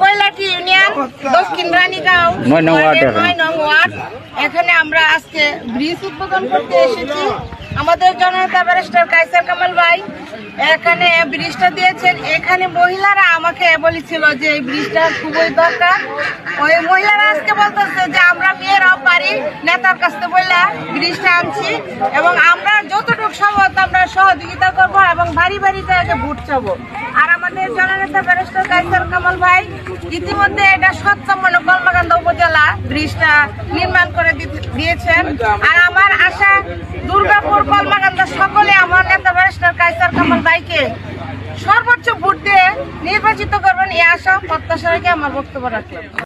কয়লাটি union? দক্ষিণ রানীগাঁও নয় নং ওয়ার্ড এখানে। আমরা আজকে ব্রিজ উদ্বোধন করতে এসেছি। আমাদের জনতা ব্যারিস্টার কাইসার কামাল ভাই এখানে ব্রিজটা দিয়েছেন। এখানে মহিলারা আমাকে বলেছিল যে এই ব্রিজটা খুবই দরকার। ওই মহিলারা আজকে বলতেছে যে আমরা নেতার কাছ বললে ব্রিজটা আনছি এবং আমরা যতটুকু সম্ভব আমরা সহযোগিতা করব এবং বাড়ি বাড়ি জায়গায় ভোট চাবো। আর আমাদের জননেতা ব্যারিস্টার কাইসার কামাল ভাই ইতিমধ্যে এটা সত্যমূলক কলমাকান্দা উপজেলা ব্রিজটা নির্মাণ করে দিয়েছেন। আর আমার আশা, দুর্গাপুর কলমাকান্দা সকলে আমার নেতা ব্যারিস্টার কাইসার কামাল ভাইকে সর্বোচ্চ ভোট দিয়ে নির্বাচিত করবেন, এই আশা, প্রত্যাশা রেখে আমার বক্তব্য রাখলাম।